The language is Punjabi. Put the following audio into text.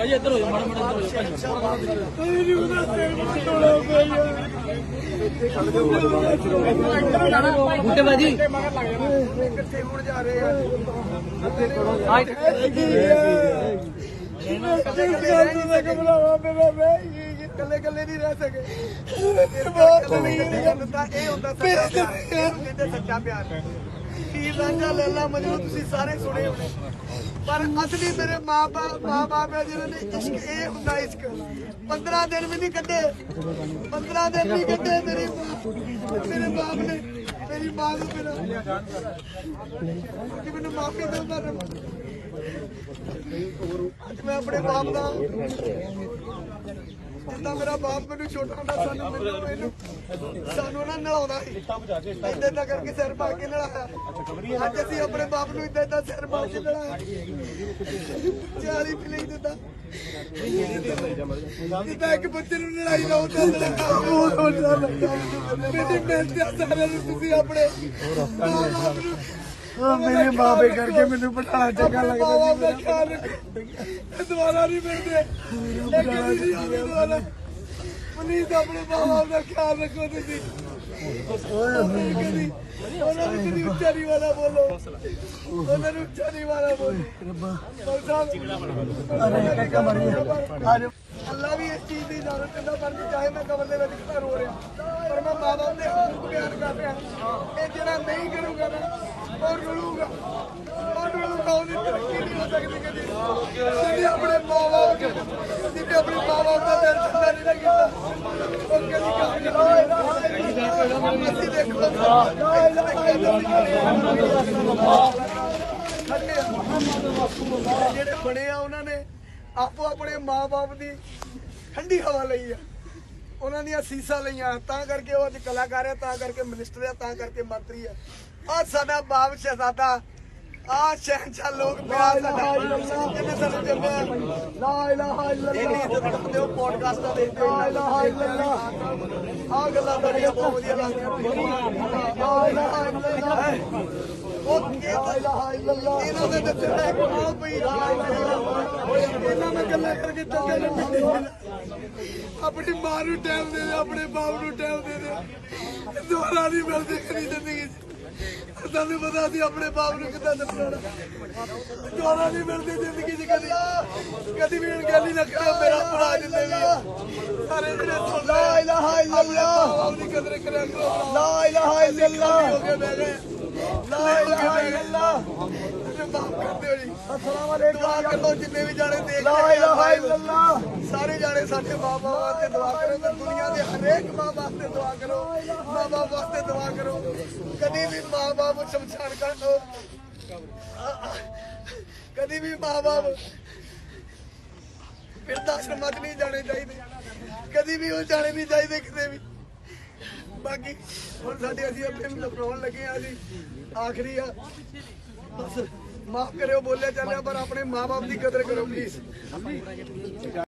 ਭਾਈ, ਇੱਧਰ ਹੋ ਜਾ ਮਾੜਾ ਮਾੜਾ ਇੱਧਰ ਹੋ ਜਾ ਭਾਈ। ਬੁੱਟੇ ਬਾਜੀ। ਕਿੱਥੇ ਮੁੜ ਜਾ ਰਹੇ ਆ ਕੱਲੇ ਕੱਲੇ ਨਹੀਂ ਰਹਿ ਸਕੇ ਕੱਲੇ ਨਹੀਂ ਇਹ ਹੁੰਦਾ ਇਹ ਸੱਚਾ ਪਿਆਰ ਸੱਚਾ ਪਿਆਰ। ਹੀਰ ਰਾਂਝਾ ਲੈਲਾ ਮਜਨੂ ਤੁਸੀਂ ਸਾਰੇ ਸੁਣੇ ਹੋਣੇ। ਪਰ ਅਸਲੀ ਮੇਰੇ ਮਾਪੇ ਮਾਪੇ ਜਿਹਨਾਂ ਨੇ ਇਸ਼ਕ, ਇਹ ਹੁੰਦਾ ਇਸ਼ਕ। 15 ਦਿਨ ਵੀ ਨਹੀਂ ਕੱਢੇ। 15 ਦਿਨ ਨਹੀਂ ਕੱਢੇ ਮੇਰੇ ਮਾਂ। ਮੇਰੇ ਬਾਪ ਨੇ, ਮੇਰੀ ਮਾਂ ਨੂੰ ਮੇਰਾ। ਕਿ ਮੈਨੂੰ ਮਾਫੀ ਦਿਓ ਮੈਂ ਅੱਜ ਮੈਂ ਆਪਣੇ ਬਾਪ ਦਾ ਜਿੱਦਾਂ ਮੇਰਾ ਬਾਪ ਮੈਨੂੰ ਛੋਟਾ ਹੁੰਦਾ, ਸਾਨੂੰ ਮੈਨੂੰ ਇਹਨੂੰ ਸਾਨੂੰ ਨਾ ਨਲਾਉਂਦਾ ਸੀ। ਏਦਾਂ ਏਦਾਂ ਕਰਕੇ ਸਿਰ ਪਾ ਕੇ ਨਲਾਇਆ ਅੱਜ ਅਸੀਂ ਆਪਣੇ ਬਾਪ ਨੂੰ ਏਦਾਂ ਏਦਾਂ ਸਿਰ ਪਾ ਕੇ ਨਲਾਇਆ ਚਾਲੀ ਪੀ ਦਿੱਤਾ ਜਿੱਦਾਂ ਇੱਕ ਬੱਚੇ ਨੂੰ ਲੜਾਈ ਨਾ ਹੁੰਦਾ ਬਹੁਤ ਹੁੰਦਾ ਮੇਰੀ ਮਿਹਨਤ ਆ, ਸਾਰਿਆਂ ਨੂੰ ਤੁਸੀਂ ਆਪਣੇ ਬਾਪ ਨੂੰ ਮੇਰੇ ਬਾਬੇ ਕਰਕੇ ਮੈਨੂੰ ਪਟਾਣਾ ਚੰਗਾ ਲੱਗਦਾ ਜੀ ਮੇਰਾ ਦੁਬਾਰਾ ਨਹੀਂ ਮਿਲਦੇ। ਦੁਬਾਰਾ? ਪਲੀਜ਼ ਆਪਣੇ ਬਾਬਾ ਦਾ ਖਿਆਲ ਰੱਖੋ ਤੁਸੀਂ। ਓਏ ਕਦੀ ਉਹਨਾਂ ਨੂੰ ਕਦੀ ਉੱਚਾ ਨਹੀਂ ਵਾਲਾ ਬੋਲੋ? ਉਹਨਾਂ ਨੂੰ ਉੱਚਾ ਨਹੀਂ ਵਾਲਾ ਬੋਲੋ। ਰੱਬਾ। ਅਰੇ ਕੱਕਾ ਮਰੀ ਅੱਲਾ ਵੀ ਇਸ ਚੀਜ਼ ਦੀ ਇਜਾਜ਼ਤ ਦਿੰਦਾ ਪਰ ਚਾਹੇ ਮੈਂ ਕਬਰ ਦੇ ਵਿੱਚ ਘਰ ਹੋ ਰਿਹਾ। ਪਰ ਮੈਂ ਮਾਂ ਬਾਪ ਦੇ ਹੱਕ ਬਿਆਨ ਕਰ ਰਿਹਾ। ਇਹ ਜਿਹੜਾ ਨਹੀਂ ਕਰੂਗਾ ਨਾ ਉਹ ਰੁਲੂਗਾ ਉਹ ਰੁਲੂਗਾ ਉਹਦੀ ਤਰੱਕੀ ਨਹੀਂ ਹੋ ਸਕਦੀ ਕਦੀ। ਜਿਹਨੇ ਆਪਣੇ ਮਾਂ ਜਿਹਨੇ ਆਪਣੇ ਮਾਂ ਦਾ ਦਿਲ ਠੰਡਾ ਨਹੀਂ ਕੀਤਾ ਉਹ ਕਦੀ ਕੰਮ ਨਹੀਂ ਅਸੀਂ ਦੇਖੋ ਜਿਹੜੇ ਬਣੇ ਆ, ਉਹਨਾਂ ਨੇ ਆਪੋ ਆਪਣੇ ਮਾਪੇ ਦੀ ਠੰਡੀ ਹਵਾ ਲਈ ਆ। ਉਹਨਾਂ ਦੀਆਂ ਸੀਸਾਂ ਲਈਆਂ। ਤਾਂ ਕਰਕੇ ਉਹ ਅੱਜ ਕਲਾਕਾਰ ਆ ਤਾਂ ਕਰਕੇ ਮਿਨਿਸਟਰ ਆ ਤਾਂ ਕਰਕੇ ਮੰਤਰੀ ਆ। ਆ ਸਾਡਾ ਬਾਪ ਸ਼ਹਜ਼ਾਦਾ। ਆ ਸ਼ਹਿਨशाह ਲੋਕ ਪਿਆਰ ਸਾਡਾ। ਜਿਹਨੇ ਸਾਨੂੰ ਜੰਮਿਆ ਲਾ ਇਲਾਹਾ ਇਲੱਲਾਹ। ਇਹਦੀ ਇੱਜ਼ਤ ਕਰਦੇ ਹੋ ਪੋਡਕਾਸਟ ਦਾ ਦੇਖਦੇ ਹੋ ਲਾ ਇਲਾਹਾ ਆ ਗੱਲਾਂ ਬੜੀਆਂ ਬਹੁਤ ਵਧੀਆ ਲੱਗਦੀਆਂ। ਲਾ ਇਲਾਹਾ ਇਲੱਲਾਹ ਉਹ ਲਾ ਇਲਾਹਾ ਇਲੱਲਾਹ ਇਹਨਾਂ ਦੇ ਦੱਸਣ ਦਾ ਇੱਕ ਆ ਪਈ ਇਹਨਾਂ ਨਾਲ ਗੱਲਾਂ ਕਰਕੇ ਚੰਗੇ ਲੱਗਦੇ ਆਪਣੀ ਮਾਂ ਨੂੰ ਟਾਈਮ ਦੇ ਦੇ ਆਪਣੇ ਬਾਪ ਨੂੰ ਟਾਈਮ ਦੇ ਦੇ। ਦੁਬਾਰਾ ਨਹੀਂ ਮਿਲਦੇ ਕਦੀ ਜ਼ਿੰਦਗੀ 'ਚ। ਤੁਹਾਨੂੰ ਪਤਾ ਸੀ ਆਪਣੇ ਬਾਪ ਨੂੰ ਕਿੱਦਾਂ ਦੱਸਣਾ। ਦੁਬਾਰਾ ਨਹੀਂ ਮਿਲਦੇ ਜ਼ਿੰਦਗੀ 'ਚ ਕਦੀ। ਕਦੀ ਵੀ ਅਣਗਹਿਲੀ ਨਾ ਕਰੋ ਮੇਰਾ ਭਰਾ ਜਿੰਨੇ ਵੀ ਆ। ਸਾਰੇ ਜਿਹੜੇ ਲਾ ਇਲਾਹਾ ਇਲੱਲਾਹ ਆਪਣੀ ਕਦਰ ਕਰਿਆ ਕਰੋ। ਲਾ ਇਲਾਹਾ ਇਲੱਲਾਹ ਹੋ ਕੇ ਬਹਿ ਗਏ। ਲਾ ਮਾਫ ਕਰ ਦਿਓ ਜੀ ਅਸਲਾਮ ਅਲੈਕੁਮ ਦੁਆ ਕਰੋ ਜਿੰਨੇ ਵੀ ਜਾਣੇ ਦੇਖ ਲਾ ਇਲਾਹਾ ਇਲੱਲਾਹ ਸਾਰੇ ਜਾਣੇ ਸਾਡੇ ਮਾਪੇ ਵਾਸਤੇ ਦੁਆ ਕਰੋ ਤੇ ਦੁਨੀਆ ਦੇ ਹਰੇਕ ਮਾਂ ਵਾਸਤੇ ਦੁਆ ਕਰੋ। ਮਾਂ ਬਾਪ ਵਾਸਤੇ ਦੁਆ ਕਰੋ। ਕਦੀ ਵੀ ਮਾਂ ਬਾਪ ਸ਼ਮਸ਼ਾਨ ਘਾਟ ਕਦੀ ਵੀ ਮਾਂ ਬਾਪ ਫਿਰਦਾ ਆਸ਼ਰਮਾਂ 'ਚ ਨਹੀਂ ਜਾਣੇ ਚਾਹੀਦੇ। ਕਦੀ ਵੀ ਉਹ ਜਾਣੇ ਨਹੀਂ ਚਾਹੀਦੇ ਕਿਤੇ ਵੀ। ਬਾਕੀ ਹੁਣ ਸਾਡੇ ਅਸੀਂ ਆਪਣੇ ਨੂੰ ਲਪਰਾਉਣ ਲੱਗੇ ਆ ਜੀ। ਆਖਰੀ ਆ। ਬਸ। ਮਾਫ ਕਰਿਓ ਬੋਲਿਆ ਚੱਲਿਆ ਪਰ ਆਪਣੇ ਮਾਪੇ ਦੀ ਕਦਰ ਕਰੋ ਪਲੀਜ਼